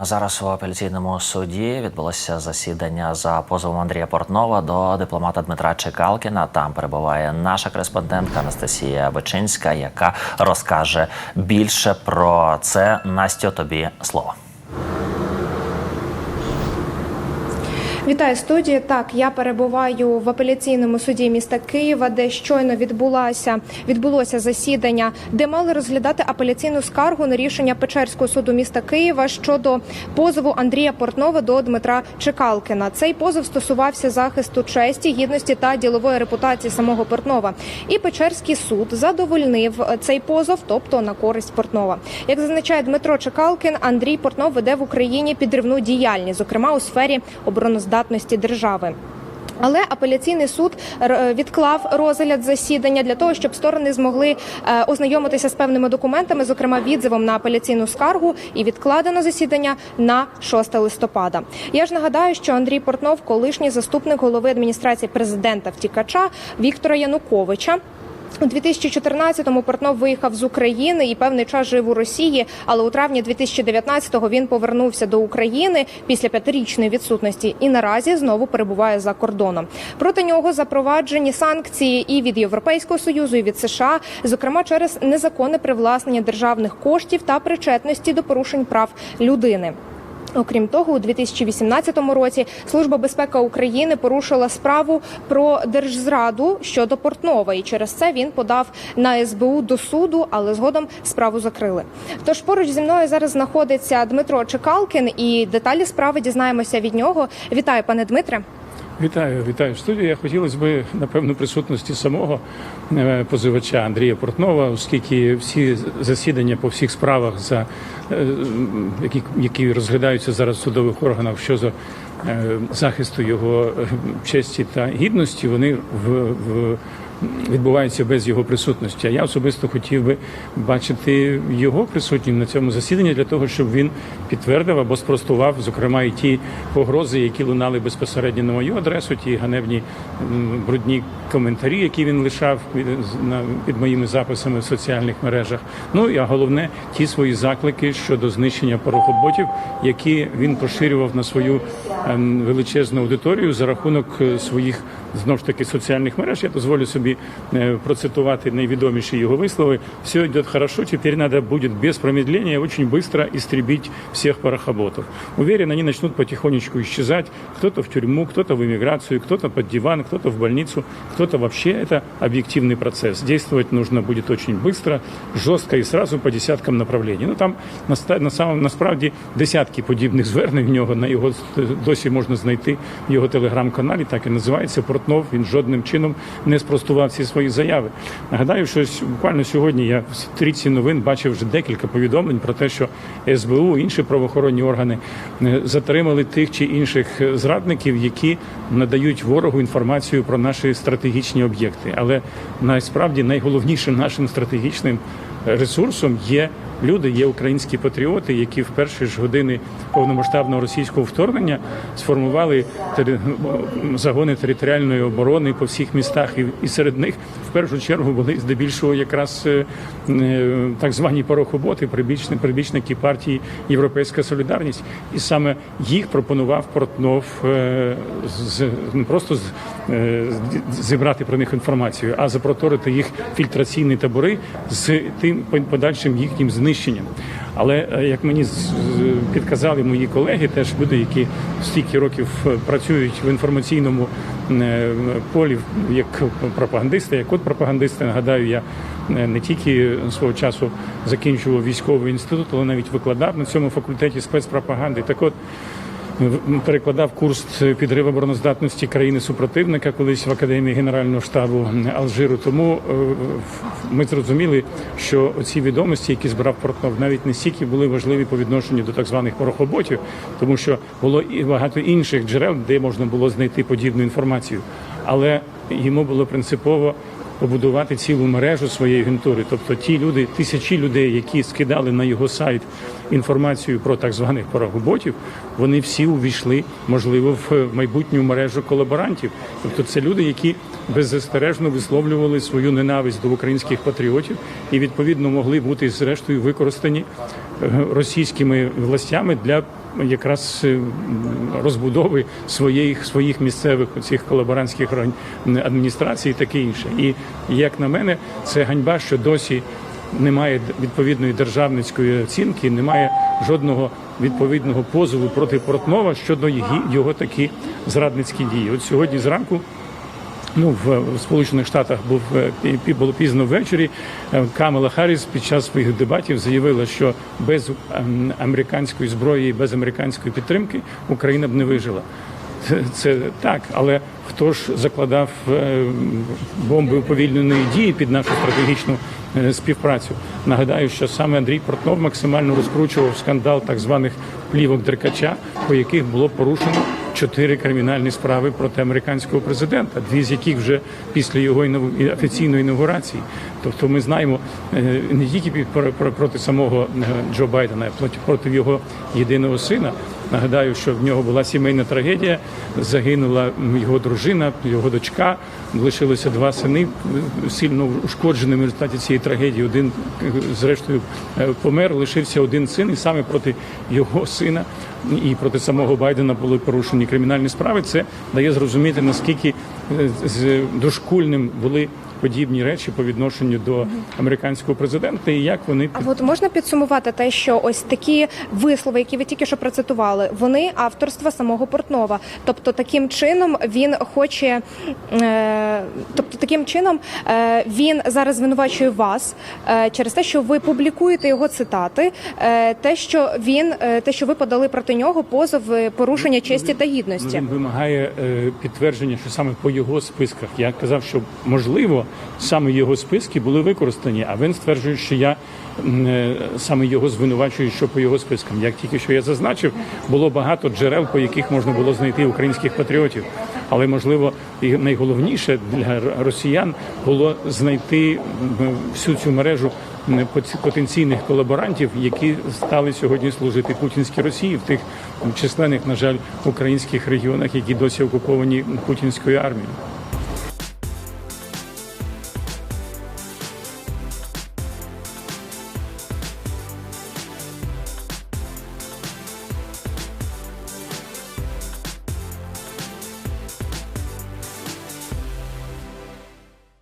Зараз у апеляційному суді відбулося засідання за позовом Андрія Портнова до дипломата Дмитра Чекалкіна. Там перебуває наша кореспондентка Анастасія Бечинська, яка розкаже більше про це. Настю, тобі слово. Вітаю студію. Так, я перебуваю в апеляційному суді міста Києва, де щойно відбулося відбулося засідання, де мали розглядати апеляційну скаргу на рішення Печерського суду міста Києва щодо позову Андрія Портнова до Дмитра Чекалкіна. Цей позов стосувався захисту честі, гідності та ділової репутації самого Портнова. І Печерський суд задовольнив цей позов, тобто на користь Портнова. Як зазначає Дмитро Чекалкін, Андрій Портнов веде в Україні підривну діяльність, зокрема у сфері обороноздатності держави. Але апеляційний суд відклав розгляд засідання для того, щоб сторони змогли е, ознайомитися з певними документами, зокрема відзивом на апеляційну скаргу, і відкладено засідання на 6 листопада. Я ж нагадаю, що Андрій Портнов, колишній заступник голови адміністрації президента втікача Віктора Януковича. У 2014-му Портнов виїхав з України і певний час жив у Росії, але у травні 2019-го він повернувся до України після п'ятирічної відсутності і наразі знову перебуває за кордоном. Проти нього запроваджені санкції і від Європейського союзу, і від США, зокрема через незаконне привласнення державних коштів та причетності до порушень прав людини. Окрім того, у 2018 році Служба безпеки України порушила справу про держзраду щодо Портнова, і через це він подав на СБУ до суду, але згодом справу закрили. Тож поруч зі мною зараз знаходиться Дмитро Чекалкін, і деталі справи дізнаємося від нього. Вітаю, пане Дмитре. Вітаю, вітаю в студії. Хотілося б, напевно, присутності самого е, позивача Андрія Портнова, оскільки всі засідання по всіх справах, за е, які, які розглядаються зараз в судових органах щодо е, захисту його честі та гідності, вони в, в відбуваються без його присутності. А я особисто хотів би бачити його присутнім на цьому засіданні для того, щоб він підтвердив або спростував, зокрема, і ті погрози, які лунали безпосередньо на мою адресу, ті ганебні брудні коментарі, які він лишав під, моїми записами в соціальних мережах. Ну і а головне, ті свої заклики щодо знищення порохоботів, які він поширював на свою ем, величезну аудиторію за рахунок е, своїх знову ж таки соціальних мереж. Я дозволю собі е, процитувати найвідоміші його вислови. Все йде хорошо, тепер треба буде без промедления очень быстро истребить всех порохоботов. Уверен, они начнут потихонечку исчезать. Кто-то в тюрьму, кто-то в эмиграцию, кто-то под диван, кто-то в больницу, кто-то вообще. Это объективный процесс. Действовать нужно будет очень быстро, жестко и сразу по десяткам направлений. Ну там наста- на самом насправді десятки подібних звернень в нього на його досі можна знайти в його телеграм-каналі. Так і називається Портнов. Він жодним чином не спростував ці свої заяви. Нагадаю, що буквально сьогодні я в стрічці новин бачив вже декілька повідомлень про те, що СБУ інші правоохоронні органи е, затримали тих чи інших е, зрадників, які надають ворогу інформацію про наші стратегічні об'єкти. Але насправді найголовнішим нашим стратегічним ресурсом є люди, є українські патріоти, які в перші ж години повномасштабного російського вторгнення сформували загони територіальної оборони по всіх містах, і, серед них в першу чергу були здебільшого якраз е, е, так звані порохоботи, прибічники, партії Європейська Солідарність, і саме їх пропонував Портнов е, з не просто з- зібрати про них інформацію, а запроторити їх фільтраційні табори з тим подальшим їхнім знищенням. Але е, як мені підказали мої колеги, теж люди, які стільки років е, працюють в інформаційному е, полі як пропагандисти, як от пропагандисти, нагадаю, я не тільки свого часу закінчував військовий інститут, але навіть викладав на цьому факультеті спецпропаганди. Так от перекладав курс підриву обороноздатності країни супротивника колись в академії генерального штабу Алжиру. Тому е, ми зрозуміли, що ці відомості, які збирав Портнов, навіть не стільки були важливі по відношенню до так званих порохоботів, тому що було і багато інших джерел, де можна було знайти подібну інформацію. Але йому було принципово побудувати цілу мережу своєї агентури. Тобто ті люди, тисячі людей, які скидали на його сайт інформацію про так званих порогоботів, вони всі увійшли, можливо, в майбутню мережу колаборантів. Тобто це люди, які беззастережно висловлювали свою ненависть до українських патріотів і відповідно могли бути зрештою використані російськими властями для якраз е, розбудови своїх своїх місцевих цих колаборантських адміністрацій і таке інше. І як на мене, це ганьба, що досі немає відповідної державницької оцінки, немає жодного відповідного позову проти Портнова щодо його такі зрадницькі дії. От сьогодні зранку. Ну, в, Сполучених Штатах був е, було пізно ввечері. е, Камала Харріс під час своїх дебатів заявила, що без ем, американської зброї, без американської підтримки Україна б не вижила. Це, так, але хто ж закладав е, бомби уповільненої дії під нашу стратегічну співпрацю? Нагадаю, що саме Андрій Портнов максимально розкручував скандал так званих плівок Деркача, по яких було порушено чотири кримінальні справи проти американського президента, дві з яких вже після його офіційної інаугурації. Тобто ми знаємо е, не тільки проти самого е, Джо Байдена, а проти- його єдиного сина. Нагадаю, що в нього була сімейна трагедія. Загинула його дружина, його дочка. Лишилося два сини е, сильно ушкодженими в результаті цієї трагедії. Один зрештою помер. Лишився один син, і саме проти його сина і проти самого Байдена були порушені кримінальні справи. Це дає зрозуміти наскільки з дошкульним були подібні речі по відношенню до американського президента, і як вони А от можна підсумувати те, що ось такі вислови, які ви тільки що процитували, вони авторства самого Портнова. Тобто, таким чином він хоче, е, тобто таким чином е, він зараз звинувачує вас е, через те, що ви публікуєте його цитати, те, що він те, що ви подали проти нього позов порушення честі та гідності. Він вимагає підтвердження, що саме по його списках. Я казав, що можливо саме його списки були використані, а він стверджує, що я е, саме його звинувачую, що по його спискам. Як тільки що я зазначив, було багато джерел, по яких можна було знайти українських патріотів. Але можливо, і найголовніше для росіян було знайти всю цю мережу потенційних колаборантів, які стали сьогодні служити путінській Росії в тих численних, на жаль, українських регіонах, які досі окуповані путінською армією.